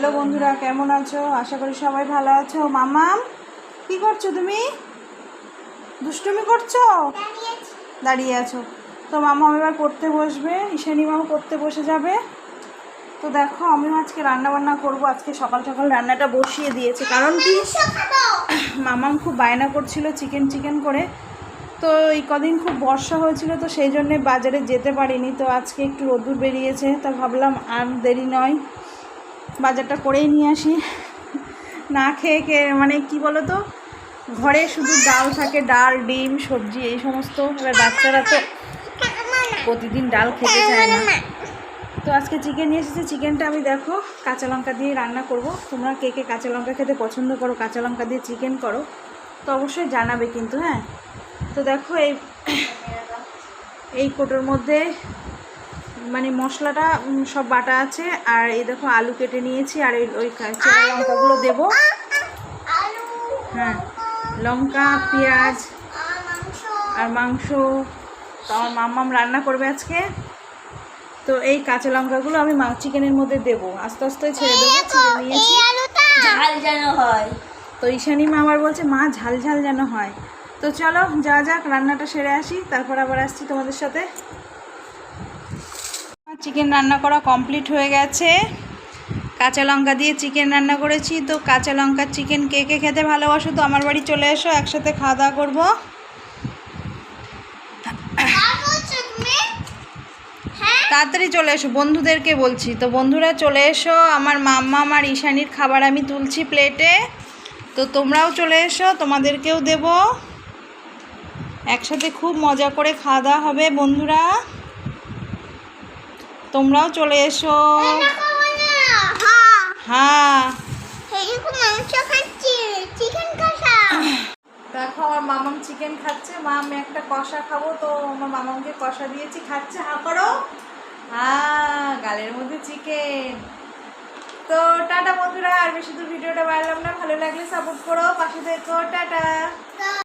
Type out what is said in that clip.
Hello বন্ধুরা, কেমন আছো? আশা করি সবাই ভালো আছো। মামাম, কি করছ তুমি? দুষ্টুমি করছ? দাঁড়িয়ে আছো। তো মামাম এবার পড়তে বসবে, ঈশানি মামা পড়তে বসে যাবে। তো দেখো, আমিও আজকে রান্না বান্না করব। আজকে সকাল সকাল রান্নাটা বসিয়ে দিয়েছে। কারণ কি? মামাম খুব বায়না করছিল চিকেন চিকেন করে। তো এই কদিন খুব বর্ষা হয়েছিল, তো সেই জন্যে বাজারে যেতে পারিনি। তো আজকে একটু রোদ্দুর বেরিয়েছে, তা ভাবলাম আর দেরি নয়। বাজারটা করেই নিয়ে আসি। না খেয়ে খেয়ে মানে কি বলো তো ঘরে শুধু ডাল থাকে, ডাল, ডিম, সবজি, এই সমস্ত। এবার বাচ্চারা তো প্রতিদিন ডাল খেতে চায় না। তো আজকে চিকেন নিয়ে এসেছি। চিকেনটা আমি দেখো, কাঁচা লঙ্কা দিয়ে রান্না করব। তোমরা কে কে কাঁচা লঙ্কা খেতে পছন্দ করো, কাঁচা লঙ্কা দিয়ে চিকেন করো, তো অবশ্যই জানাবে কিন্তু হ্যাঁ? তো দেখো এই এই কোটোর মধ্যে মানে মশলাটা সব বাটা আছে। আর এই দেখো আলু কেটে নিয়েছি আর এই ওই কাঁচা লঙ্কাগুলো দেবো। হ্যাঁ লঙ্কা পেঁয়াজ আর মাংস। তো আমার মাম্মাম রান্না করবে আজকে। তো এই কাঁচা লঙ্কাগুলো আমি মা চিকেনের মধ্যে দেবো। আস্তে আস্তে ছেড়ে দেবো ছেড়ে নিয়েছি। ঝাল যেন হয়। তো ঈশানি মা আবার বলছে মা ঝাল ঝাল যেন হয়। তো চলো যা যাক রান্নাটা সেরে আসি। তারপর আবার আসছি তোমাদের সাথে। চিকেন রান্না করা কমপ্লিট হয়ে গেছে। কাঁচা লঙ্কা দিয়ে চিকেন রান্না করেছি। তো কাঁচা লঙ্কার চিকেন কে কে খেতে ভালোবাসো তো আমার বাড়ি চলে এসো, একসাথে খাওয়া দাওয়া করব। তাড়াতাড়ি চলে এসো, বন্ধুদেরকে বলছি। তো বন্ধুরা চলে এসো, আমার মাম্মা, আমার ঈশানির খাবার আমি তুলছি প্লেটে। তো তোমরাও চলে এসো, তোমাদেরকেও দেব। একসাথে খুব মজা করে খাওয়া দাওয়া হবে, বন্ধুরা। তোমরাও চলে এসো। হ্যাঁ। দেখো, আমার মামাম চিকেন খাচ্ছে। মা আমি একটা কষা খাব, তো আমার মামামকে কষা দিয়েছি, খাচ্ছে। হা করো। হ্যাঁ গালের মধ্যে চিকেন তো টাটা বন্ধুরা, আর বেশি দূর ভিডিওটা বাড়লাম না। ভালো লাগলে সাপোর্ট করো, পাশে দেখো টাটা।